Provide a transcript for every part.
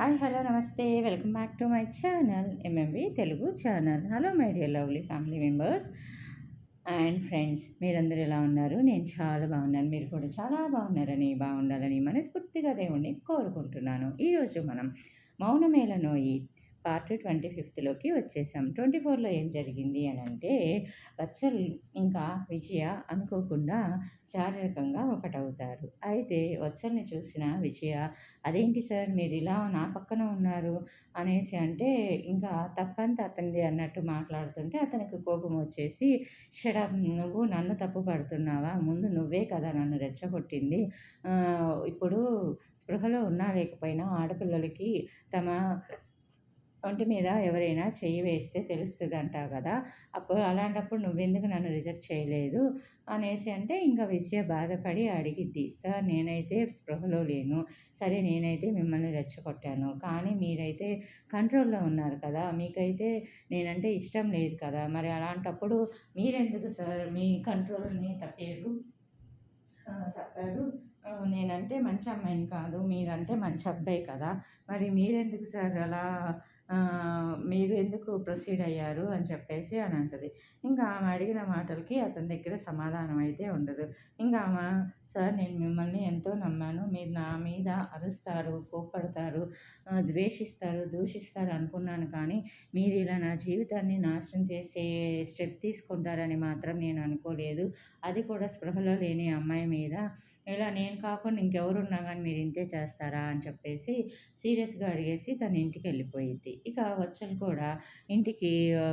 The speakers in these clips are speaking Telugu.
హాయ్ హలో నమస్తే. Welcome back to my channel MMV Telugu channel. Hello my dear lovely family members and friends మీరందరూ ఎలా ఉన్నారు? నేను చాలా బాగున్నాను. మీరు కూడా చాలా బాగున్నారని బాగుండాలని మనస్ఫూర్తిగా దేవుణ్ణి కోరుకుంటున్నాను. ఈరోజు మనం మౌనమేళ నోయి పార్ట్ ట్వంటీ ఫిఫ్త్లోకి వచ్చేసాం. ట్వంటీ ఫోర్లో ఏం జరిగింది అని అంటే వత్సల్ ఇంకా విజయ అనుకోకుండా శారీరకంగా ఒకటవుతారు. అయితే వత్సల్ని చూసిన విజయ అదేంటి సార్ మీరు ఇలా నా పక్కన ఉన్నారు? అనేసి అంటే ఇంకా తప్పంత అతనిది అన్నట్టు మాట్లాడుతుంటే అతనికి కోపం వచ్చేసి షడప్ నువ్వు నన్ను తప్పు పడుతున్నావా? ముందు నువ్వే కదా నన్ను రెచ్చగొట్టింది. ఇప్పుడు స్పృహలో ఉన్నా లేకపోయినా ఆడపిల్లలకి తమ ఒంటి మీద ఎవరైనా చెయ్యి వేస్తే తెలుస్తుంది అంటావు కదా. అప్పుడు అలాంటప్పుడు నువ్వెందుకు నన్ను రిజెక్ట్ చేయలేదు? అనేసి అంటే ఇంకా విజయ బాధపడి అడిగిద్ది. సార్ నేనైతే స్పృహలో లేను. సరే నేనైతే మిమ్మల్ని రెచ్చగొట్టాను. కానీ మీరైతే కంట్రోల్లో ఉన్నారు కదా. మీకైతే నేనంటే ఇష్టం లేదు కదా. మరి అలాంటప్పుడు మీరెందుకు సార్ మీ కంట్రోల్ని తప్పారు? తప్పారు. నేనంటే మంచి అమ్మాయిని కాదు. మీరంటే మంచి అబ్బాయి కదా. మరి మీరెందుకు సార్ అలా మీరు ఎందుకు ప్రొసీడ్ అయ్యారు అని చెప్పేసి అని అంటుంది. ఇంకా ఆమె అడిగిన మాటలకి అతని దగ్గర సమాధానం అయితే ఉండదు. ఇంకా ఆమె సార్ నేను మిమ్మల్ని ఎంతో నమ్మాను. మీరు నా మీద అరుస్తారు కోప్పడతారు ద్వేషిస్తారు దూషిస్తారు అనుకున్నాను కానీ మీరు ఇలా నా జీవితాన్ని నాశనం చేసే స్టెప్ తీసుకుంటారని మాత్రం నేను అనుకోలేదు. అది కూడా స్పృహలో లేని అమ్మాయి మీద. ఇలా నేను కాకుండా ఇంకెవరున్నా కానీ మీరు ఇంతే చేస్తారా అని చెప్పేసి సీరియస్గా అడిగేసి తన ఇంటికి వెళ్ళిపోయింది. ఇక వచ్చలు కూడా ఇంటికి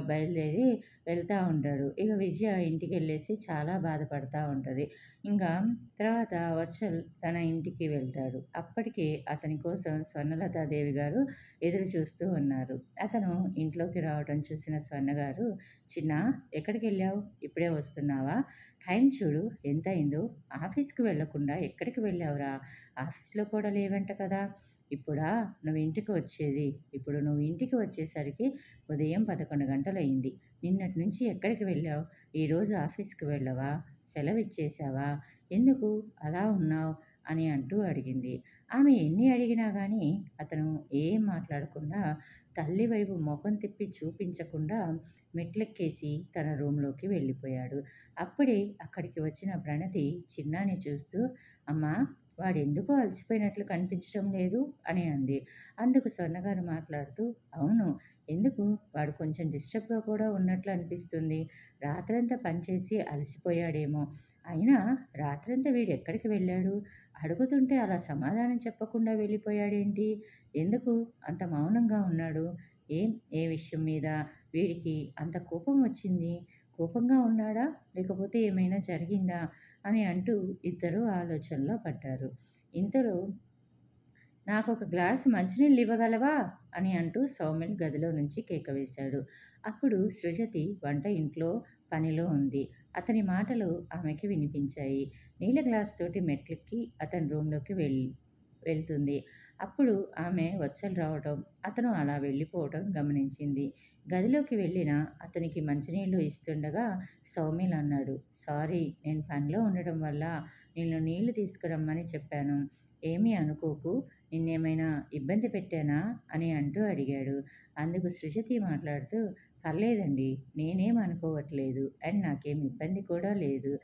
బయలుదేరి వెళ్తూ ఉంటాడు. ఇక విజయ ఇంటికి వెళ్ళేసి చాలా బాధపడుతూ ఉంటుంది. ఇంకా తర్వాత వచ్చల్ తన ఇంటికి వెళ్తాడు. అప్పటికే అతని కోసం స్వర్ణలతాదేవి గారు ఎదురు చూస్తూ ఉన్నారు. అతను ఇంట్లోకి రావడం చూసిన స్వర్ణ గారు చిన్న ఎక్కడికి వెళ్ళావు? ఇప్పుడే వస్తున్నావా? టైం చూడు ఎంత అయిందో. ఆఫీస్కి వెళ్ళకుండా ఎక్కడికి వెళ్ళావురా? ఆఫీస్లో కూడా లేవంట కదా. ఇప్పుడా? నువ్వు ఇంటికి వచ్చేది. ఇప్పుడు నువ్వు ఇంటికి వచ్చేసరికి ఉదయం పదకొండు గంటలు అయింది నిన్నటి నుంచి ఎక్కడికి వెళ్ళావు? ఈరోజు ఆఫీస్కి వెళ్ళవా? సెలవిచ్చేసావా? ఎందుకు అలా ఉన్నావు? అని అంటూ అడిగింది. ఆమె ఎన్ని అడిగినా కానీ అతను ఏం మాట్లాడకుండా తల్లి వైపు ముఖం తిప్పి చూపించకుండా మెట్లెక్కేసి తన రూమ్లోకి వెళ్ళిపోయాడు. అప్పుడే అక్కడికి వచ్చిన ప్రణతి చిన్నాని చూస్తూ అమ్మా వాడెందుకు అలసిపోయినట్లు కనిపించడం లేదు? అని అంది. అందుకు స్వర్ణగారు మాట్లాడుతూ అవును ఎందుకు? వాడు కొంచెం డిస్టర్బ్గా కూడా ఉన్నట్లు అనిపిస్తుంది. రాత్రంతా పనిచేసి అలసిపోయాడేమో. అయినా రాత్రంతా వీడు ఎక్కడికి వెళ్ళాడు? అడుగుతుంటే అలా సమాధానం చెప్పకుండా వెళ్ళిపోయాడేంటి? ఎందుకు? అంత మౌనంగా ఉన్నాడు. ఏం? ఏ విషయం మీద? వీడికి అంత కోపం వచ్చింది? కోపంగా ఉన్నాడా? లేకపోతే ఏమైనా జరిగిందా? అని అంటూ ఇద్దరు ఆలోచనలో పడ్డారు. ఇంతలో నాకు ఒక గ్లాస్ మంచినీళ్ళు ఇవ్వగలవా? అని అంటూ సౌమ్యన్ గదిలో నుంచి కేక వేశాడు. అప్పుడు సృజతి వంట ఇంట్లో పనిలో ఉంది. అతని మాటలు ఆమెకి వినిపించాయి. నీళ్ళ గ్లాస్ తోటి మెట్లెక్కి అతని రూమ్లోకి వెళ్ళి వెళ్తుంది. అప్పుడు ఆమె వచ్చలు రావటం అతను అలా వెళ్ళిపోవటం గమనించింది. గదిలోకి వెళ్ళిన అతనికి మంచినీళ్ళు ఇస్తుండగా సౌమిల్ అన్నాడు. సారీ నేను పనిలో ఉండడం వల్ల నేను నీళ్ళు తీసుకురమ్మని చెప్పాను. ఏమీ అనుకోకు. నిన్నేమైనా ఇబ్బంది పెట్టానా? అని అంటూ అడిగాడు. అందుకు సృజతి మాట్లాడుతూ పర్లేదండి నేనేం అనుకోవట్లేదు అండ్ నాకేం ఇబ్బంది కూడా లేదు.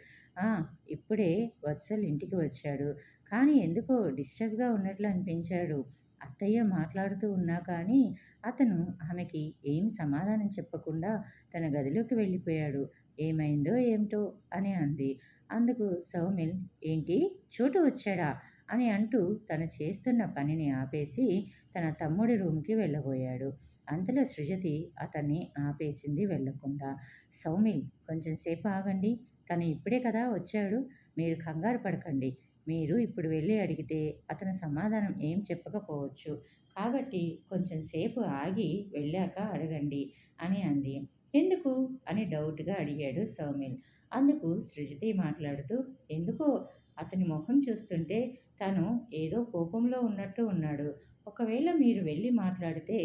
ఇప్పుడే వత్సల్ ఇంటికి వచ్చాడు. కానీ ఎందుకో డిస్టర్బ్గా ఉన్నట్లు అనిపించాడు. అత్తయ్య మాట్లాడుతూ ఉన్నా కానీ అతను ఆమెకి ఏం సమాధానం చెప్పకుండా తన గదిలోకి వెళ్ళిపోయాడు. ఏమైందో ఏమిటో అని అంది. అందుకు సౌమిల్ ఏంటి? చోటు వచ్చాడా? అని అంటూ తను చేస్తున్న పనిని ఆపేసి తన తమ్ముడి రూమ్కి వెళ్ళబోయాడు. అంతలో సృజతి అతన్ని ఆపేసింది వెళ్ళకుండా సౌమిల్ కొంచెం సేపు ఆగండి. తను ఇప్పుడే కదా వచ్చాడు. మీరు కంగారు పడకండి. మీరు ఇప్పుడు వెళ్ళి అడిగితే అతను సమాధానం ఏం చెప్పకపోవచ్చు. కాబట్టి కొంచెం సేపు ఆగి వెళ్ళాక అడగండి అని అంది. ఎందుకు? అని డౌట్గా అడిగాడు సౌమిల్. అందుకు సృజతి మాట్లాడుతూ ఎందుకో? అతని ముఖం చూస్తుంటే తను ఏదో కోపంలో ఉన్నట్టు ఉన్నాడు. ఒకవేళ మీరు వెళ్ళి మాట్లాడితే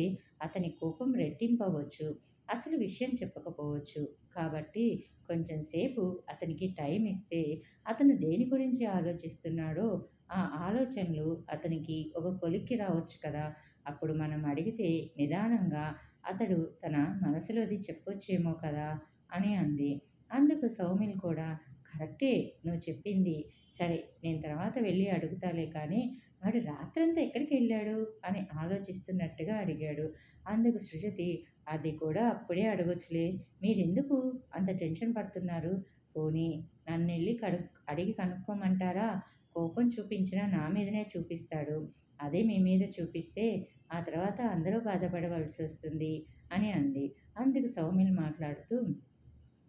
అతని కోపం రెట్టింపవచ్చు. అసలు విషయం చెప్పకపోవచ్చు. కాబట్టి కొంచెం సేపు అతనికి టైం ఇస్తే అతను దేని గురించి ఆలోచిస్తున్నాడో ఆ ఆలోచనలు అతనికి ఒక కొలిక్కి రావచ్చు కదా. అప్పుడు మనం అడిగితే నిదానంగా అతడు తన మనసులోది చెప్పొచ్చేమో కదా అని అంది. అందుకు సౌమిల్ కూడా కరెక్టే నువ్వు చెప్పింది సరే నేను తర్వాత వెళ్ళి అడుగుతాలే కానీ వాడు రాత్రంతా ఎక్కడికి వెళ్ళాడు? అని ఆలోచిస్తున్నట్టుగా అడిగాడు. అందుకు సృజతి అది కూడా అప్పుడే అడగొచ్చులే. మీరెందుకు అంత టెన్షన్ పడుతున్నారు? పోనీ నన్ను వెళ్ళి కడు అడిగి కనుక్కోమంటారా? కోపం చూపించినా నా మీదనే చూపిస్తాడు. అదే మీ మీద చూపిస్తే ఆ తర్వాత అందరూ బాధపడవలసి వస్తుంది అని అంది. అందుకు సౌమిల్ మాట్లాడుతూ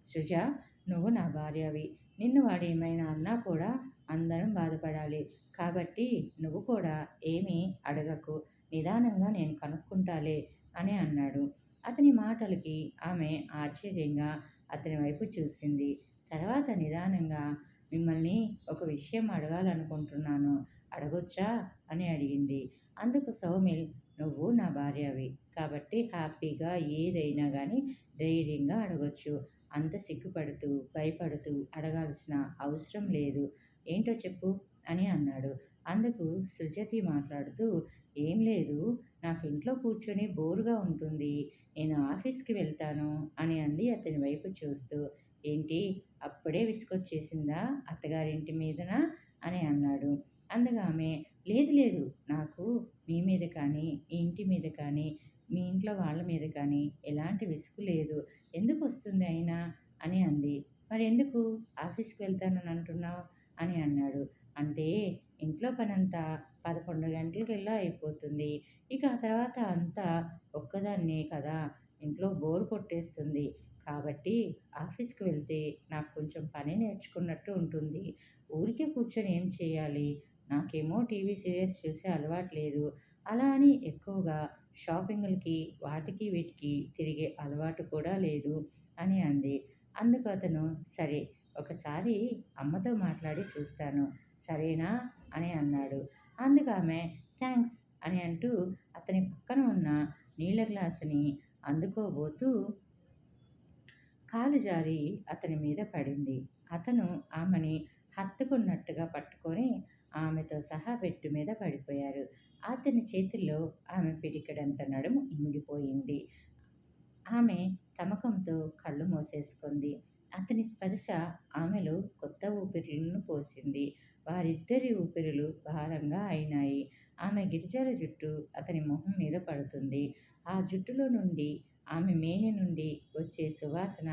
సృజ నువ్వు నా భార్యవి. నిన్ను వాడు ఏమైనా అన్నా కూడా అందరం బాధపడాలి. కాబట్టి నువ్వు కూడా ఏమీ అడగకు. నిదానంగా నేను కనుక్కుంటాలే అని అన్నాడు. అతని మాటలకి ఆమె ఆశ్చర్యంగా అతని వైపు చూసింది. తర్వాత నిదానంగా మిమ్మల్ని ఒక విషయం అడగాలనుకుంటున్నాను. అడగొచ్చా? అని అడిగింది. అందుకు సౌమిల్ నువ్వు నా భార్యవి. కాబట్టి హ్యాపీగా ఏదైనా కానీ ధైర్యంగా అడగొచ్చు. అంత సిగ్గుపడుతూ భయపడుతూ అడగాల్సిన అవసరం లేదు. ఏంటో చెప్పు అని అన్నాడు. అందుకు సృజతి మాట్లాడుతూ ఏం లేదు నాకు ఇంట్లో కూర్చొని బోరుగా ఉంటుంది. నేను ఆఫీస్కి వెళ్తాను అని అంది అతని వైపు చూస్తూ. ఏంటి అప్పుడే విసుకొచ్చేసిందా అత్తగారింటి మీదన? అని అన్నాడు. అందుకు ఆమె లేదు లేదు నాకు మీ మీద కానీ ఈ ఇంటి మీద కానీ మీ ఇంట్లో వాళ్ళ మీద కానీ ఎలాంటి విసుగు లేదు. ఎందుకు వస్తుంది అయినా? అని అంది. మరి ఎందుకు ఆఫీస్కి వెళ్తానని అంటున్నావు. అని అన్నాడు. అంటే ఇంట్లో పనంతా పదకొండు గంటలకెల్లా అయిపోతుంది. ఇక ఆ తర్వాత అంతా ఒక్కదాన్నే కదా. ఇంట్లో బోర్ కొట్టేస్తుంది. కాబట్టి ఆఫీస్కి వెళ్తే నాకు కొంచెం పని నేర్చుకున్నట్టు ఉంటుంది. ఊరికే కూర్చొని ఏం చేయాలి? నాకేమో టీవీ సీరియల్స్ చూసే అలవాటు లేదు. అలా అని ఎక్కువగా షాపింగ్లకి వాటికి వీటికి తిరిగే అలవాటు కూడా లేదు అని అంది. అందుకు అతను సరే ఒకసారి అమ్మతో మాట్లాడి చూస్తాను. సరేనా? అని అన్నాడు. అందుకు ఆమె థ్యాంక్స్ అని అంటూ అతని పక్కన ఉన్న నీళ్ళ గ్లాసుని అందుకోబోతూ కాలు జారి అతని మీద పడింది. అతను ఆమెని హత్తుకున్నట్టుగా పట్టుకొని ఆమెతో సహా బెట్టు మీద పడిపోయారు. అతని చేతుల్లో ఆమె పిడికడంత నడుము ఇమిడిపోయింది. ఆమె తమకంతో కళ్ళు మూసేసుకుంది. అతని స్పర్శ ఆమెలో కొత్త ఊపిరిలను పోసింది. వారిద్దరి ఊపిరులు భారంగా అయినాయి. ఆమె గిరిజల జుట్టు అతని మొహం మీద పడుతుంది. ఆ జుట్టులో నుండి ఆమె మేని నుండి వచ్చే సువాసన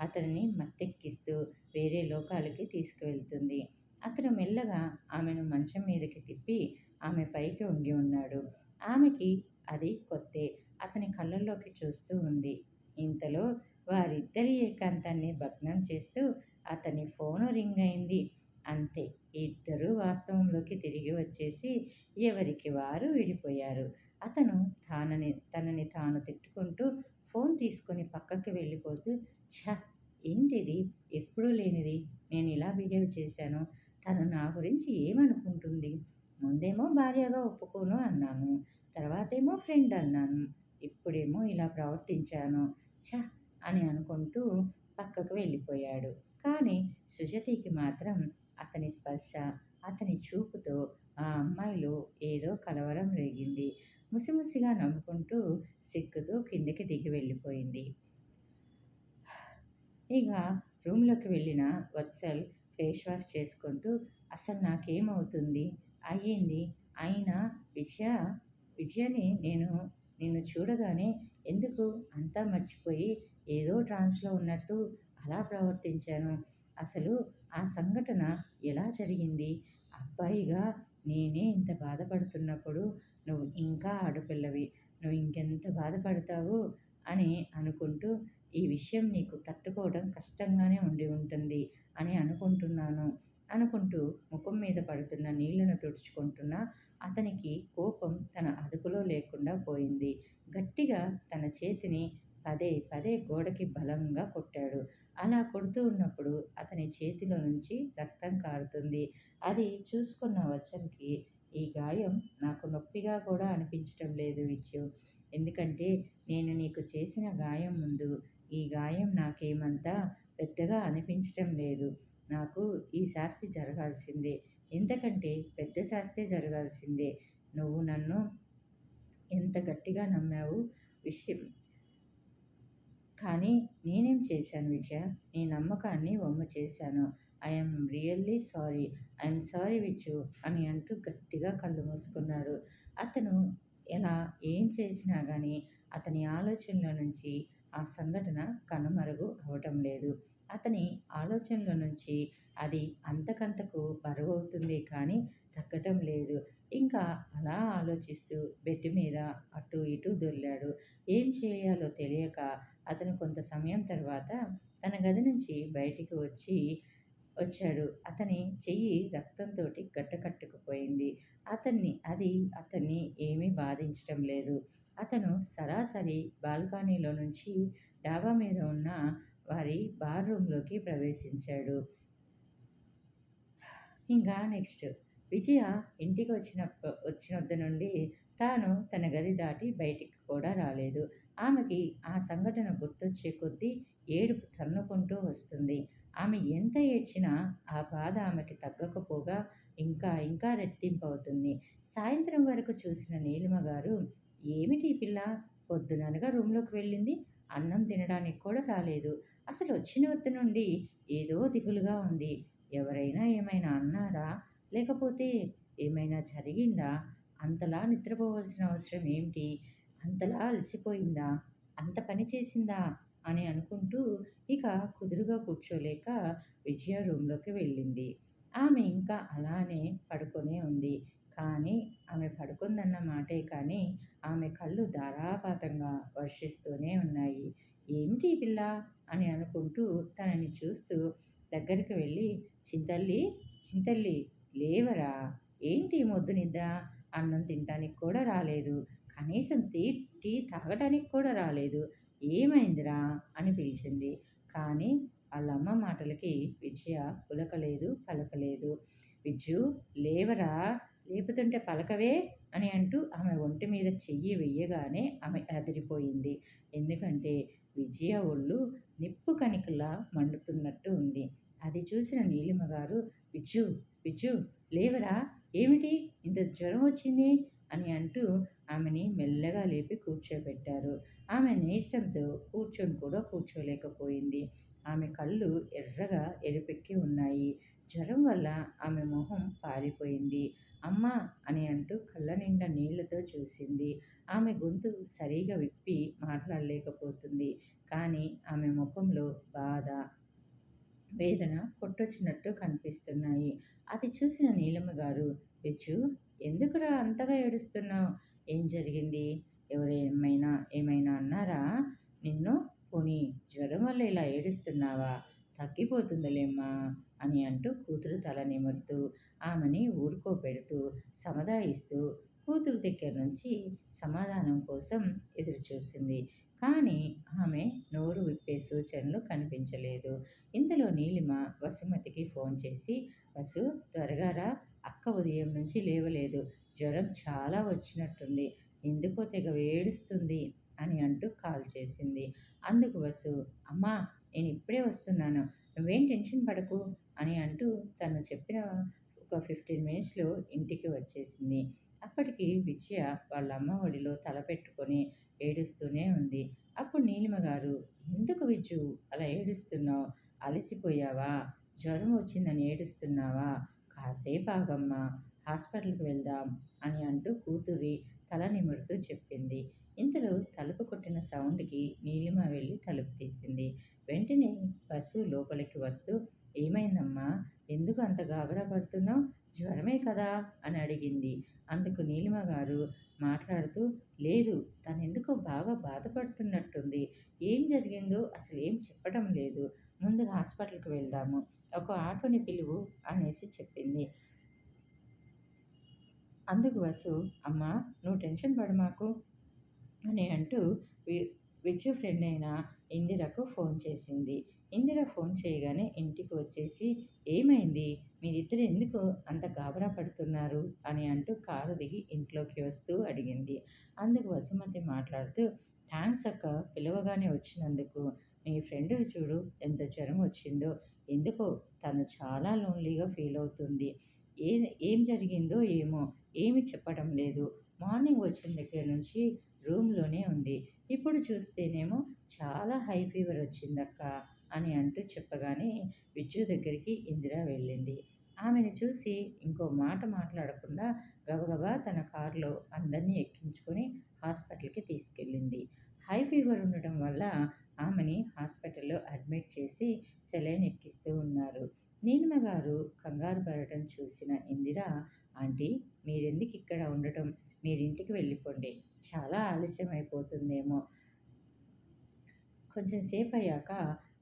అతనిని మత్తెక్కిస్తూ వేరే లోకాలకి తీసుకువెళ్తుంది. అతను మెల్లగా ఆమెను మంచం మీదకి తిప్పి ఆమె పైకి వంగి ఉన్నాడు. ఆమెకి అది కొత్తే అతని కళ్ళల్లోకి చూస్తూ ఉంది. ఇంతలో వారిద్దరి ఏకాంతాన్ని భగ్నం చేస్తూ అతని ఫోను రింగ్ అయింది. అంతే ఇద్దరూ వాస్తవంలోకి తిరిగి వచ్చేసి ఎవరికి వారు విడిపోయారు. అతను తానని తనని తాను తిట్టుకుంటూ ఫోన్ తీసుకొని పక్కకి వెళ్ళిపోతూ ఛ ఏంటిది? ఎప్పుడూ లేనిది. నేను ఇలా బిహేవ్ చేశాను. తను నా గురించి ఏమనుకుంటుంది? ముందేమో భార్యగా ఒప్పుకోను అన్నాను. తర్వాతేమో ఫ్రెండ్ అన్నాను. ఇప్పుడేమో ఇలా ప్రవర్తించాను. ఛ అని అనుకుంటూ పక్కకు వెళ్ళిపోయాడు. కానీ సుజతికి మాత్రం అతని స్పర్శ అతని చూపుతో ఆ అమ్మాయిలో ఏదో కలవరం రేగింది. ముసిముసిగా నవ్వుకుంటూ సిక్కుతో కిందకి దిగి వెళ్ళిపోయింది. ఇక రూమ్లోకి వెళ్ళిన వత్సల్ ఫేస్ వాష్ చేసుకుంటూ అసలు నాకేమవుతుంది? అయ్యింది. అయినా విజయ విజయని నేను నిన్ను చూడగానే ఎందుకు అంతా మర్చిపోయి ఏదో ట్రాన్స్లో ఉన్నట్టు అలా ప్రవర్తించాను. అసలు ఆ సంఘటన ఎలా జరిగింది? అబ్బాయిగా నేనే ఇంత బాధపడుతున్నప్పుడు నువ్వు ఇంకా ఆడపిల్లవి నువ్వు ఇంకెంత బాధపడతావు అని అనుకుంటూ ఈ విషయం నీకు తట్టుకోవడం కష్టంగానే ఉండి ఉంటుంది అని అనుకుంటున్నాను. అనుకుంటూ ముఖం మీద పడుతున్న నీళ్ళను తుడుచుకుంటున్న అతనికి కోపం తన అదుపులో లేకుండా పోయింది. గట్టిగా తన చేతిని పదే పదే గోడకి బలంగా కొట్టాడు. అలా కొడుతూ ఉన్నప్పుడు అతని చేతిలో నుంచి రక్తం కారుతుంది. అది చూసుకున్న వచ్చనికి ఈ గాయం నాకు నొప్పిగా కూడా అనిపించటం లేదు విచ్చు ఎందుకంటే నేను నీకు చేసిన గాయం ముందు ఈ గాయం నాకేమంతా పెద్దగా అనిపించటం లేదు. నాకు ఈ శాస్తి జరగాల్సిందే. ఇంతకంటే పెద్ద శాస్తే జరగాల్సిందే. నువ్వు నన్ను ఎంత గట్టిగా నమ్మావు విషయం కానీ నేనేం చేశాను విజయ? నీ నమ్మకాన్ని వమ్ము చేశాను. I'm really sorry I'm sorry Vichu అని అంటూ గట్టిగా కళ్ళు మూసుకున్నాడు. అతను ఎలా ఏం చేసినా కానీ అతని ఆలోచనలో నుంచి ఆ సంఘటన కనుమరుగు అవటం లేదు. అతని ఆలోచనలో నుంచి అది అంతకంతకు బరువు అవుతుంది కానీ తగ్గటం లేదు. ఇంకా అలా ఆలోచిస్తూ బెడ్ మీద అటు ఇటు దొర్లాడు. ఏం చేయాలో తెలియక అతను కొంత సమయం తర్వాత తన గది నుంచి బయటికి వచ్చి వచ్చాడు. అతని చెయ్యి రక్తంతో గట్టకట్టుకుపోయింది అతన్ని అది అతన్ని ఏమీ బాధించటం లేదు. అతను సరాసరి బాల్కనీలో నుంచి డాబా మీద ఉన్న వారి బార్ రూమ్లోకి ప్రవేశించాడు. ఇంకా నెక్స్ట్. విజయ ఇంటికి వచ్చిన వచ్చినప్పటి నుండి తాను తన గది దాటి బయటికి కూడా రాలేదు. ఆమెకి ఆ సంఘటన గుర్తొచ్చే కొద్దీ ఏడుపు తన్నుకుంటూ వస్తుంది. ఆమె ఎంత ఏడ్చినా ఆ బాధ ఆమెకి తగ్గకపోగా ఇంకా ఇంకా రెట్టింపవుతుంది. సాయంత్రం వరకు చూసిన నీలిమ గారు ఏమిటి పిల్ల? పొద్దుననగా రూమ్లోకి వెళ్ళింది. అన్నం తినడానికి కూడా రాలేదు. అసలు వచ్చిన వద్ద నుండి ఏదో దిగులుగా ఉంది. ఎవరైనా ఏమైనా అన్నారా? లేకపోతే ఏమైనా జరిగిందా? అంతలా నిద్రపోవలసిన అవసరం ఏమిటి? అంతలా అలసిపోయిందా? అంత పని చేసిందా? అని అనుకుంటూ ఇక కుదురుగా కూర్చోలేక విజయ రూమ్లోకి వెళ్ళింది. ఆమె ఇంకా అలానే పడుకొనే ఉంది. కానీ ఆమె పడుకుందన్న మాటే కానీ ఆమె కళ్ళు ధారాపాతంగా వర్షిస్తూనే ఉన్నాయి. ఏమిటి పిల్ల? అని అనుకుంటూ తనని చూస్తూ దగ్గరికి వెళ్ళి చింతల్లి చింతల్లి లేవరా? ఏంటి మొద్దు నిద్ర? అన్నం తినడానికి కూడా రాలేదు. కనీసం టీ టీ తాగడానికి కూడా రాలేదు. ఏమైందిరా? అని పిలిచింది. కానీ వాళ్ళమ్మ మాటలకి విజయ పులకలేదు పలకలేదు. విజు లేవరా? లేపుతుంటే పలకవే? అని అంటూ ఆమె ఒంటి మీద చెయ్యి వెయ్యగానే ఆమె అదిరిపోయింది. ఎందుకంటే విజయ ఒళ్ళు నిప్పు కణికలా మండుతున్నట్టు ఉంది. అది చూసిన నీలిమ గారు విజు విజు లేవరా? ఏమిటి? ఇంత జ్వరం వచ్చింది? అని అంటూ ఆమెని మెల్లగా లేపి కూర్చోబెట్టారు. ఆమె నీరసంతో కూర్చొని కూడా కూర్చోలేకపోయింది. ఆమె కళ్ళు ఎర్రగా ఎరుపెక్కి ఉన్నాయి. జ్వరం వల్ల ఆమె మొహం పారిపోయింది. అమ్మా అని అంటూ కళ్ళ నిండా నీళ్ళతో చూసింది. ఆమె గొంతు సరిగా విప్పి మాట్లాడలేకపోతుంది. కానీ ఆమె ముఖంలో బాధ వేదన కొట్టొచ్చినట్టు కనిపిస్తున్నాయి. అది చూసిన నీలమ్మ గారు బిచ్చు ఎందుకురా అంతగా ఏడుస్తున్నావు? ఏం జరిగింది? ఎవరేమైనా ఏమైనా అన్నారా? నిన్ను పోనీ జ్వరం వల్ల ఇలా ఏడుస్తున్నావా? తగ్గిపోతుందిలేమ్మా అని అంటూ కూతురు తల నిమురుతూ ఆమెని ఊరుకోపెడుతూ సమదాయిస్తూ కూతురు దగ్గర నుంచి సమాధానం కోసం ఎదురుచూసింది కానీ ఆమె నోరు విప్పే సూచనలు కనిపించలేదు. ఇంతలో నీలిమ వసుమతికి ఫోన్ చేసి వసు త్వరగా రా. అక్క ఉదయం నుంచి లేవలేదు. జ్వరం చాలా వచ్చినట్టుంది. ఎందుకో తెగ వేడుస్తుంది అని అంటూ కాల్ చేసింది. అందుకు వసు అమ్మా నేను ఇప్పుడే వస్తున్నాను. నువ్వేం టెన్షన్ పడకు అని అంటూ తను చెప్పిన ఒక ఫిఫ్టీన్ మినిట్స్లో ఇంటికి వచ్చేసింది. అప్పటికి విజయ వాళ్ళ అమ్మ ఒడిలో తల పెట్టుకొని ఏడుస్తూనే ఉంది. అప్పుడు నీలిమ గారు ఎందుకు విజు అలా ఏడుస్తున్నావు? అలసిపోయావా? జ్వరం వచ్చిందని ఏడుస్తున్నావా? కాసేపు ఆగమ్మా హాస్పిటల్కి వెళ్దాం. అని అంటూ కూతురి తల నిమురుతూ చెప్పింది. ఇంతలో తలుపు కొట్టిన సౌండ్కి నీలిమ వెళ్ళి తలుపు తీసింది. వెంటనే బస్సు లోపలికి వస్తూ ఏమైందమ్మా? ఎందుకు అంత గాబరా పడుతున్నావు? జ్వరమే కదా? అని అడిగింది. అందుకు నీలిమ గారు మాట్లాడుతూ లేదు తను ఎందుకో బాగా బాధపడుతున్నట్టుంది. ఏం జరిగిందో అసలు ఏం చెప్పడం లేదు ముందు హాస్పిటల్కి వెళ్దాము ఒక ఆటోని పిలువు అనేసి చెప్పింది అందుకు వసు అమ్మ నువ్వు టెన్షన్ పడు మాకు అని అంటూ విచ్చు ఫ్రెండ్ అయిన ఇందిరకు ఫోన్ చేసింది. ఇందిర ఫోన్ చేయగానే ఇంటికి వచ్చేసి ఏమైంది? మీరిద్దరు ఎందుకు అంత గాబరా పడుతున్నారు? అని అంటూ కారు దిగి ఇంట్లోకి వస్తూ అడిగింది. అందుకు వసుమతి మాట్లాడుతూ థ్యాంక్స్ అక్క పిలవగానే వచ్చినందుకు. మీ ఫ్రెండ్ చూడు ఎంత జ్వరం వచ్చిందో. ఎందుకో తను చాలా లోన్లీగా ఫీల్ అవుతుంది. ఏ ఏం జరిగిందో ఏమో. ఏమి చెప్పడం లేదు. మార్నింగ్ వచ్చిన దగ్గర నుంచి రూమ్లోనే ఉంది. ఇప్పుడు చూస్తేనేమో చాలా హై ఫీవర్ వచ్చిందక్క అని అంటూ చెప్పగానే విద్యు దగ్గరికి ఇందిర వెళ్ళింది. ఆమెను చూసి ఇంకో మాట మాట్లాడకుండా గబగబా తన కారులో అందరినీ ఎక్కించుకొని హాస్పిటల్కి తీసుకెళ్ళింది. హై ఫీవర్ ఉండటం వల్ల ఆమెని హాస్పిటల్లో అడ్మిట్ చేసి సెలైన్ ఎక్కిస్తూ ఉన్నారు. నీలిమ గారు కంగారు పడటం చూసిన ఇందిర ఆంటీ మీరెందుకు ఇక్కడ ఉండటం? మీరింటికి వెళ్ళిపోండి. చాలా ఆలస్యం అయిపోతుందేమో కొంచెం సేపు అయ్యాక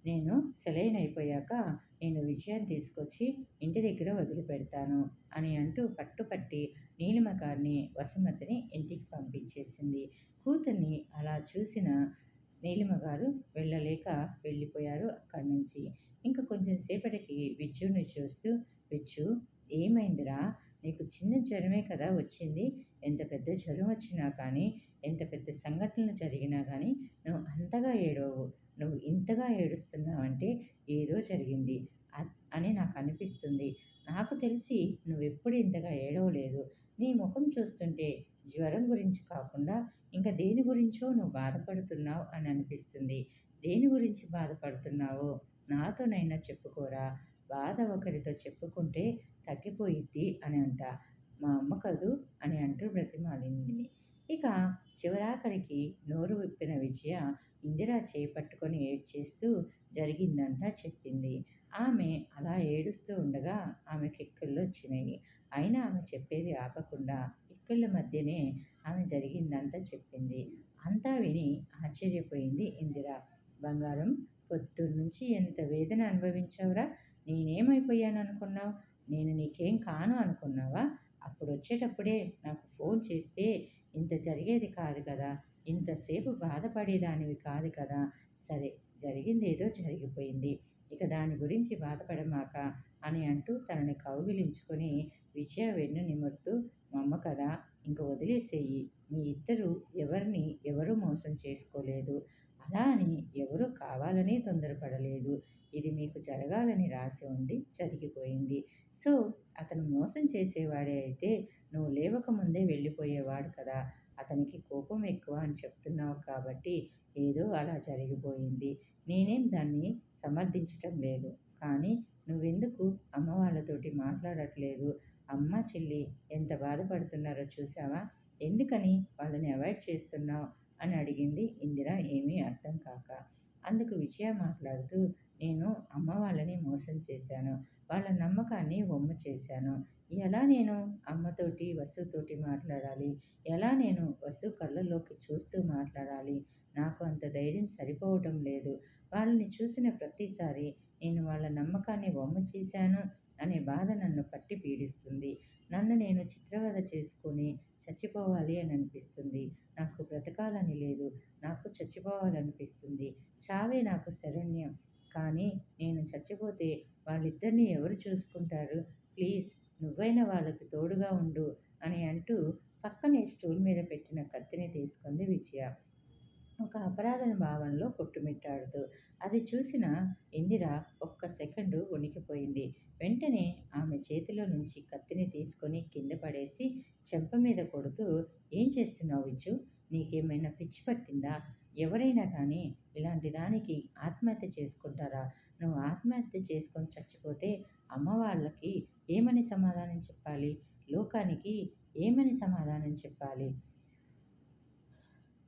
నేను సెలైన్ అయిపోయాక నేను విజయాన్ని తీసుకొచ్చి ఇంటి దగ్గర వదిలిపెడతాను అని అంటూ పట్టుపట్టి నీలిమ గారిని వసుమతిని ఇంటికి పంపించేసింది. కూతుర్ని అలా చూసిన నీలిమ గారు వెళ్ళలేక వెళ్ళిపోయారు అక్కడి నుంచి. ఇంకా కొంచెం సేపటికి విద్యుని చూస్తూ విద్యు ఏమైందిరా? నీకు చిన్న జ్వరమే కదా వచ్చింది. ఎంత పెద్ద జ్వరం వచ్చినా కానీ ఎంత పెద్ద సంఘటనలు జరిగినా కానీ నువ్వు అంతగా ఏడవవు. నువ్వు ఇంతగా ఏడుస్తున్నావంటే ఏదో జరిగింది. అని నాకు అనిపిస్తుంది. నాకు తెలిసి నువ్వెప్పుడు ఇంతగా ఏడవలేదు. నీ ముఖం చూస్తుంటే జ్వరం గురించి కాకుండా ఇంకా దేని గురించో నువ్వు బాధపడుతున్నావు అని అనిపిస్తుంది. దేని గురించి బాధపడుతున్నావో నాతోనైనా చెప్పుకోరా. బాధ ఒకరితో చెప్పుకుంటే తగ్గిపోయిద్ది అని అంట. మా అమ్మ కదూ అని అంటూ బ్రతిమాలింది ఇక చివరాఖరికి నోరు విప్పిన విజయ ఇందిరా చేపట్టుకొని ఏడ్చేస్తూ జరిగిందంతా చెప్పింది. ఆమె అలా ఏడుస్తూ ఉండగా ఆమెకి కిక్కుళ్ళు వచ్చినాయి. అయినా ఆమె చెప్పేది ఆపకుండా కిక్కుళ్ళ మధ్యనే ఆమె జరిగిందంతా చెప్పింది. అంతా విని ఆశ్చర్యపోయింది ఇందిర. బంగారం పొద్దున్నుంచి ఎంత వేదన అనుభవించావురా? నేనేమైపోయాను అనుకున్నావు నేను నీకేం కాను అనుకున్నావా? అప్పుడు వచ్చేటప్పుడే నాకు ఫోన్ చేస్తే ఇంత జరిగేది కాదు కదా ఇంతసేపు బాధపడేదానివి కాదు కదా సరే జరిగింది ఏదో జరిగిపోయింది ఇక దాని గురించి బాధపడమాక అని అంటూ తనని కౌగిలించుకొని విజయ వెన్ను నిమురుతూ మమ్మ కదా ఇంక వదిలేసేయి మీ ఇద్దరు ఎవరిని ఎవరూ మోసం చేసుకోలేదు అలా అని ఎవరూ కావాలని తొందరపడలేదు ఇది మీకు జరగాలని రాసి ఉంది జరిగిపోయింది. సో అతను మోసం చేసేవాడే అయితే నువ్వు లేవక ముందే వెళ్ళిపోయేవాడు కదా. అతనికి కోపం ఎక్కువ అని చెప్తున్నావు కాబట్టి ఏదో అలా జరిగిపోయింది. నేనేం దాన్ని సమర్థించటం లేదు. కానీ నువ్వెందుకు అమ్మ వాళ్ళతోటి మాట్లాడట్లేదు? అమ్మ చెల్లి ఎంత బాధపడుతున్నారో చూసావా ఎందుకని వాళ్ళని అవాయిడ్ చేస్తున్నావు? అని అడిగింది ఇందిర ఏమీ అర్థం కాక. అందుకు విజయ మాట్లాడుతూ నేను అమ్మ వాళ్ళని మోసం చేశాను. వాళ్ళ నమ్మకాన్ని వమ్ము చేశాను. ఎలా నేను అమ్మతోటి వసుతోటి మాట్లాడాలి? ఎలా నేను వసు కళ్ళలోకి చూస్తూ మాట్లాడాలి? నాకు అంత ధైర్యం సరిపోవటం లేదు. వాళ్ళని చూసిన ప్రతిసారి నేను వాళ్ళ నమ్మకాన్ని వమ్ము చేశాను అనే బాధ నన్ను పట్టి పీడిస్తుంది. నన్ను నేను చిత్రవద చేసుకొని చచ్చిపోవాలి అని అనిపిస్తుంది. నాకు బ్రతకాలని లేదు. నాకు చచ్చిపోవాలనిపిస్తుంది. చావే నాకు శరణ్యం. కానీ నేను చచ్చిపోతే వాళ్ళిద్దరిని ఎవరు చూసుకుంటారు? ప్లీజ్ నువ్వైనా వాళ్ళకి తోడుగా ఉండు అని అంటూ పక్కనే స్టూల్ మీద పెట్టిన కత్తిని తీసుకుంది విజయ. ఒక అపరాధన భావంలో కొట్టుమిట్టాడుతూ అది చూసిన ఇందిర ఒక్క సెకండు వణికిపోయింది. వెంటనే ఆమె చేతిలో నుంచి కత్తిని తీసుకొని కింద పడేసి చెంప మీద కొడుతూ ఏం చేస్తున్నావు విజు? నీకేమైనా పిచ్చి పట్టిందా? ఎవరైనా కానీ ఇలాంటి దానికి ఆత్మహత్య చేసుకుంటారా? నువ్వు ఆత్మహత్య చేసుకొని చచ్చిపోతే అమ్మ వాళ్ళకి ఏమని సమాధానం చెప్పాలి? లోకానికి ఏమని సమాధానం చెప్పాలి?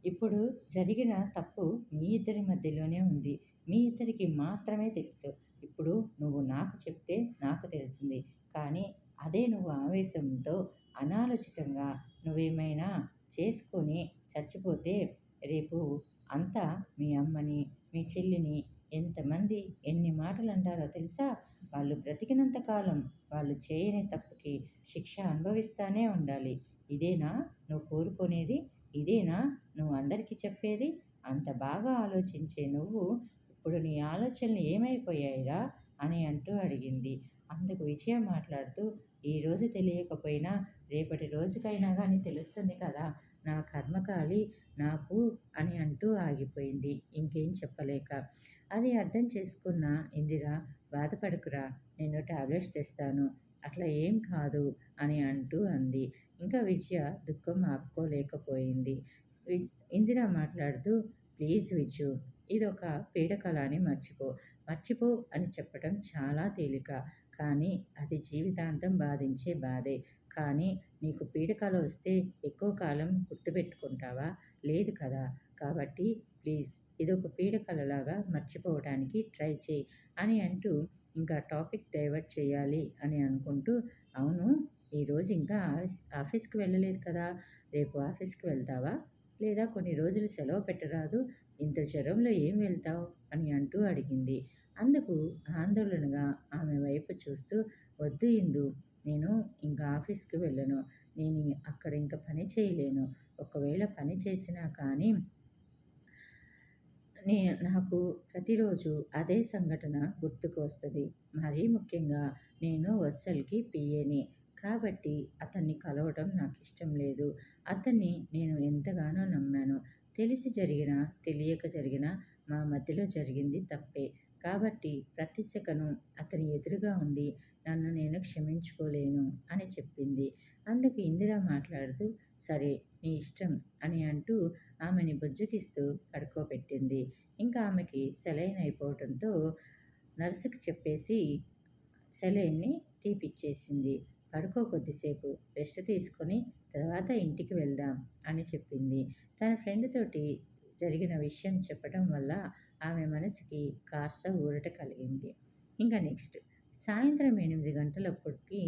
ఇప్పుడు జరిగిన తప్పు మీ ఇద్దరి మధ్యలోనే ఉంది. మీ ఇద్దరికి మాత్రమే తెలుసు. ఇప్పుడు నువ్వు నాకు చెప్తే నాకు తెలిసింది. కానీ అదే నువ్వు ఆవేశంతో అనాలోచితంగా నువ్వేమైనా చేసుకొని చచ్చిపోతే రేపు అంతా మీ అమ్మని మీ చెల్లిని ఎంతమంది ఎన్ని మాటలు అంటారో తెలుసా? వాళ్ళు బ్రతికినంత కాలం వాళ్ళు చేయని తప్పుకి శిక్ష అనుభవిస్తానే ఉండాలి. ఇదేనా? నువ్వు కోరుకునేది? ఇదేనా? నువ్వు అందరికీ చెప్పేది? అంత బాగా ఆలోచించే నువ్వు ఇప్పుడు నీ ఆలోచనలు ఏమైపోయాయిరా? అని అంటూ అడిగింది. అందుకు విజయ మాట్లాడుతూ ఈరోజు తెలియకపోయినా రేపటి రోజుకైనా కానీ తెలుస్తుంది కదా నా కర్మకాలి నాకు అని అంటూ ఆగిపోయింది. ఇంకేం చెప్పలేక. అది అర్థం చేసుకున్న ఇందిర బాధపడకురా నేను టాబ్లెట్స్ తెస్తాను. అట్లా ఏం కాదు అని అంటూ అంది. ఇంకా విజయ దుఃఖం ఆపుకోలేకపోయింది. ఇందిర మాట్లాడుతూ ప్లీజ్ విజు ఇదొక ఒక అని మర్చిపో. మర్చిపో అని చెప్పటం చాలా తేలిక. కానీ అది జీవితాంతం బాధించే బాధే. కానీ నీకు పీడకల వస్తే ఎక్కువ కాలం గుర్తుపెట్టుకుంటావా? లేదు కదా? కాబట్టి ప్లీజ్ ఇదొక పీడకలలాగా మర్చిపోవడానికి ట్రై చేయి అని అంటూ ఇంకా టాపిక్ డైవర్ట్ చేయాలి అని అనుకుంటూ అవును ఈరోజు ఇంకా ఆఫీస్కి వెళ్ళలేదు కదా? రేపు ఆఫీస్కి వెళ్తావా? లేదా కొన్ని రోజులు సెలవు పెట్టరాదు? ఇంత జ్వరంలో ఏం వెళ్తావు? అని అంటూ అడిగింది. అందుకు ఆందోళనగా ఆమె వైపు చూస్తూ వద్దు ఇందు నేను ఇంకా ఆఫీస్కి వెళ్ళను. నేను అక్కడ ఇంకా పని చేయలేను. ఒకవేళ పని చేసినా కానీ నే నాకు ప్రతిరోజు అదే సంఘటన గుర్తుకు వస్తుంది. మరీ ముఖ్యంగా నేను వత్సల్కి పిఏని. కాబట్టి అతన్ని కలవడం నాకు ఇష్టం లేదు. అతన్ని నేను ఎంతగానో నమ్మాను. తెలిసి జరిగిన తెలియక జరిగిన మా మధ్యలో జరిగింది తప్పే. కాబట్టి ప్రతి సెకను అతని ఎదురుగా ఉండి నన్ను నేను క్షమించుకోలేను అని చెప్పింది. అందుకు ఇందిర మాట్లాడుతూ సరే నీ ఇష్టం అని అంటూ ఆమెని బుజ్జకిస్తూ పడుకోబెట్టింది. ఇంకా ఆమెకి సెలైన్ అయిపోవడంతో నర్సుకి చెప్పేసి సెలైన్ని తీపిచ్చేసింది. పడుకో కొద్దిసేపు రెస్ట్ తీసుకొని తర్వాత ఇంటికి వెళ్దాం అని చెప్పింది. తన ఫ్రెండ్ తోటి జరిగిన విషయం చెప్పడం వల్ల ఆమె మనసుకి కాస్త ఊరట కలిగింది. ఇంకా నెక్స్ట్ సాయంత్రం ఎనిమిది గంటలప్పటికి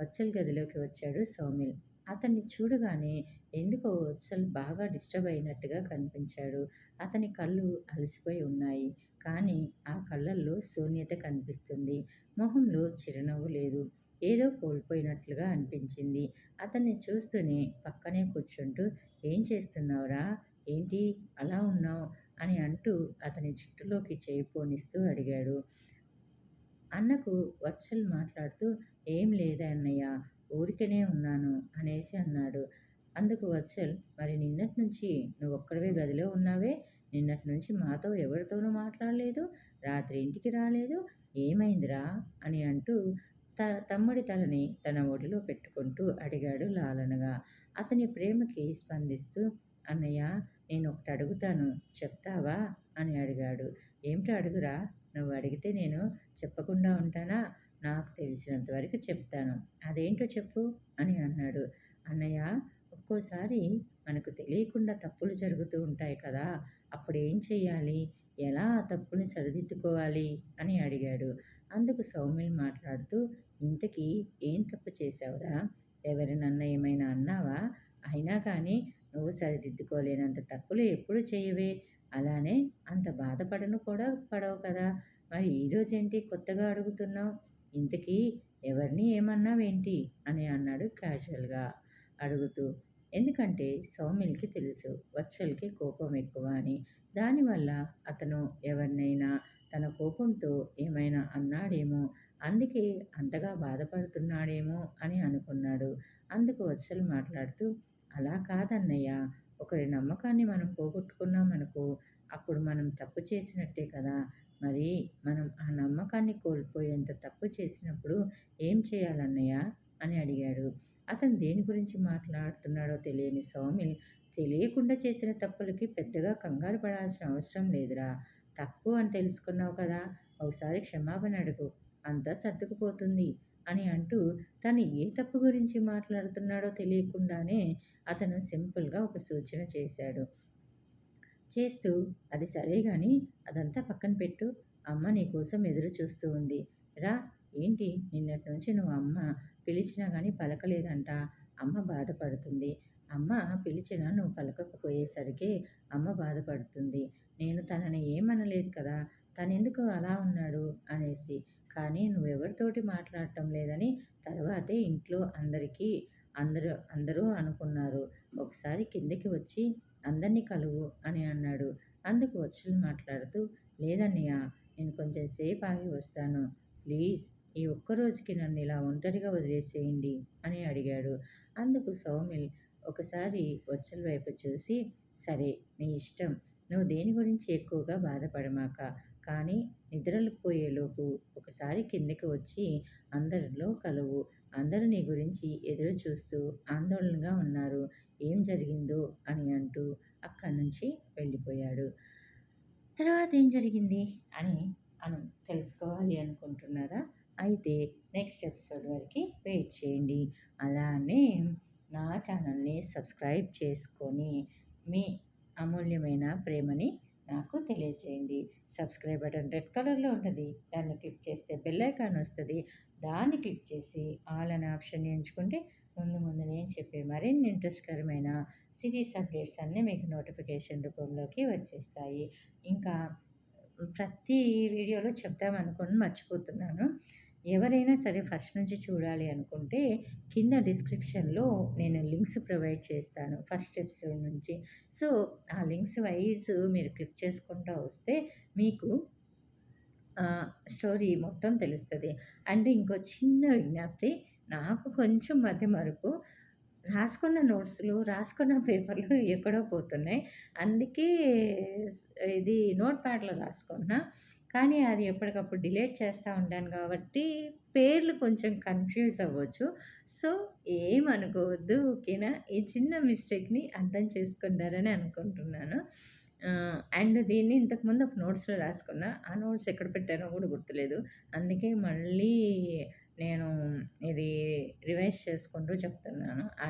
వత్సల్ గదిలోకి వచ్చాడు సౌమిల్. అతన్ని చూడగానే ఎందుకో వత్సల్ బాగా డిస్టర్బ్ అయినట్టుగా కనిపించాడు. అతని కళ్ళు అలసిపోయి ఉన్నాయి. కానీ ఆ కళ్ళల్లో శూన్యత కనిపిస్తుంది. మొహంలో చిరునవ్వు లేదు. ఏదో కోల్పోయినట్లుగా అనిపించింది. అతన్ని చూస్తూనే పక్కనే కూర్చుంటూ ఏం చేస్తున్నావురా? ఏంటి? అలా ఉన్నావు? అని అంటూ అతని జుట్టులోకి చేయి పోనిస్తూ అడిగాడు. అన్నకు వత్సల్ మాట్లాడుతూ ఏం లేదన్నయ్య ఊరికనే ఉన్నాను అనేసి అన్నాడు. అందుకు వత్సల్ మరి నిన్నటి నుంచి నువ్వు ఒక్కడవే గదిలో ఉన్నావే? నిన్నటి నుంచి మాతో ఎవరితోనూ మాట్లాడలేదు? రాత్రి ఇంటికి రాలేదు? ఏమైందిరా? అని అంటూ త తమ్ముడి తలని తన ఒడిలో పెట్టుకుంటూ అడిగాడు లాలనగా. అతని ప్రేమకి స్పందిస్తూ అన్నయ్య నేను ఒకటి అడుగుతాను. చెప్తావా? అని అడిగాడు. ఏమిటో అడుగురా. నువ్వు అడిగితే నేను చెప్పకుండా ఉంటానా? నాకు తెలిసినంత వరకు చెప్తాను. అదేంటో చెప్పు అని అన్నాడు. అన్నయ్య ఒక్కోసారి మనకు తెలియకుండా తప్పులు జరుగుతూ ఉంటాయి కదా! అప్పుడు ఏం చెయ్యాలి? ఎలా ఆ తప్పుని సరిదిద్దుకోవాలి? అని అడిగాడు. అందుకు సౌమ్యులు మాట్లాడుతూ ఇంతకీ ఏం తప్పు చేశావురా? ఎవరినన్నా ఏమైనా అన్నావా? అయినా కానీ నువ్వు సరిదిద్దుకోలేనంత తప్పులు ఎప్పుడు చేయవే. అలానే అంత బాధపడను కూడా పడవు కదా! మరి ఈరోజేంటి కొత్తగా అడుగుతున్నావు? ఇంతకీ ఎవరిని ఏమన్నావేంటి? అని అన్నాడు క్యాజువల్గా అడుగుతూ. ఎందుకంటే సౌమిల్కి తెలుసు వత్సల్కి కోపం ఎక్కువ అని. దానివల్ల అతను ఎవరినైనా తన కోపంతో ఏమైనా అన్నాడేమో అందుకే అంతగా బాధపడుతున్నాడేమో అని అనుకున్నాడు. అందుకు వత్సల్ మాట్లాడుతూ అలా కాదన్నయ్య ఒకరి నమ్మకాన్ని మనం పోగొట్టుకున్నామనుకో అప్పుడు మనం తప్పు చేసినట్టే కదా. మరి మనం ఆ నమ్మకాన్ని కోల్పోయేంత తప్పు చేసినప్పుడు ఏం చేయాలన్నయ్య? అని అడిగాడు. అతను దేని గురించి మాట్లాడుతున్నాడో తెలియని సౌమిల్ తెలియకుండా చేసిన తప్పులకి పెద్దగా కంగారు పడాల్సిన అవసరం లేదురా. తప్పు అని తెలుసుకున్నావు కదా ఒకసారి క్షమాపణ అడుగు. అంతా సర్దుకుపోతుంది అని అంటూ తను ఏ తప్పు గురించి మాట్లాడుతున్నాడో తెలియకుండానే అతను సింపుల్గా ఒక సూచన చేశాడు. చేస్తూ అది సరే కానీ అదంతా పక్కన పెట్టు. అమ్మ నీకోసం ఎదురు చూస్తూ ఉంది. రా ఏంటి? నిన్నటి నుంచి నువ్వు అమ్మ పిలిచినా కానీ పలకలేదంట. అమ్మ బాధపడుతుంది. అమ్మ పిలిచినా నువ్వు పలకకపోయేసరికి అమ్మ బాధపడుతుంది. నేను తనని ఏమనలేదు కదా? తనెందుకు అలా ఉన్నాడు? అనేసి. కానీ నువ్వెవరితోటి మాట్లాడటం లేదని తర్వాతే ఇంట్లో అందరికీ అందరూ అందరూ అనుకున్నారు. ఒకసారి కిందకి వచ్చి అందరినీ కలువు అని అన్నాడు. అందుకు వచ్చి మాట్లాడుతూ లేదన్నయ్య నేను కొంచెం సేపు ఆగి వస్తాను. ప్లీజ్. ఈ ఒక్కరోజుకి నన్ను ఇలా ఒంటరిగా వదిలేసేయండి అని అడిగాడు. అందుకు సౌమిల్ ఒకసారి వచ్చల వైపు చూసి సరే నీ ఇష్టం నువ్వు దేని గురించి ఎక్కువగా బాధపడమాక? కానీ నిద్రపోయేలోపు ఒకసారి కిందకి వచ్చి అందరిలో కలువు అందరూ నీ గురించి ఎదురు చూస్తూ ఆందోళనగా ఉన్నారు. ఏం జరిగిందో? అని అంటూ అక్కడి నుంచి వెళ్ళిపోయాడు. తర్వాత ఏం జరిగింది? అని అను తెలుసుకోవాలి అనుకుంటున్నారా? అయితే నెక్స్ట్ ఎపిసోడ్ వరకు వెయిట్ చేయండి. అలానే నా ఛానల్ని సబ్స్క్రైబ్ చేసుకొని మీ అమూల్యమైన ప్రేమని నాకు తెలియజేయండి. సబ్స్క్రైబ్ బటన్ రెడ్ కలర్లో ఉంటుంది. దాన్ని క్లిక్ చేస్తే బెల్ ఐకాన్ వస్తుంది. దాన్ని క్లిక్ చేసి ఆల్ అనే ఆప్షన్ ఎంచుకుంటే ముందు ముందు నేను చెప్పే మరిన్ని ఇంట్రెస్ట్కరమైన సిరీస్ అప్డేట్స్ అన్నీ మీకు నోటిఫికేషన్ రూపంలోకి వచ్చేస్తాయి. ఇంకా ప్రతి వీడియోలో చెప్దామనుకుని మర్చిపోతున్నాను. ఎవరైనా సరే ఫస్ట్ నుంచి చూడాలి అనుకుంటే కింద డిస్క్రిప్షన్లో నేను లింక్స్ ప్రొవైడ్ చేస్తాను ఫస్ట్ ఎపిసోడ్ నుంచి. సో ఆ లింక్స్ వైజ్ మీరు క్లిక్ చేసుకుంటూ వస్తే మీకు స్టోరీ మొత్తం తెలుస్తుంది. అండ్ ఇంకో చిన్న విజ్ఞప్తి నాకు కొంచెం మధ్య మరుపు. రాసుకున్న నోట్స్‌లు, రాసుకున్న పేపర్‌లు ఎక్కడో పోతున్నాయి. అందుకే ఇది నోట్ ప్యాడ్‌లో రాసుకున్నా. కానీ అది ఎప్పటికప్పుడు డిలీట్ చేస్తూ ఉంటాను కాబట్టి పేర్లు కొంచెం కన్‌ఫ్యూజ్ అవ్వచ్చు. సో, ఏమనుకోవద్దు. ఓకేనా? ఈ చిన్న మిస్టేక్‌ని అర్థం చేసుకుంటారని అనుకుంటున్నాను. అండ్ దీన్ని ఇంతకుముందు ఒక నోట్స్‌లో రాసుకున్నా. ఆ నోట్స్ ఎక్కడ పెట్టానో కూడా గుర్తులేదు. అందుకే మళ్ళీ నేను ఇది రివైజ్ చేసుకుంటూ చెప్తున్నాను. ఆ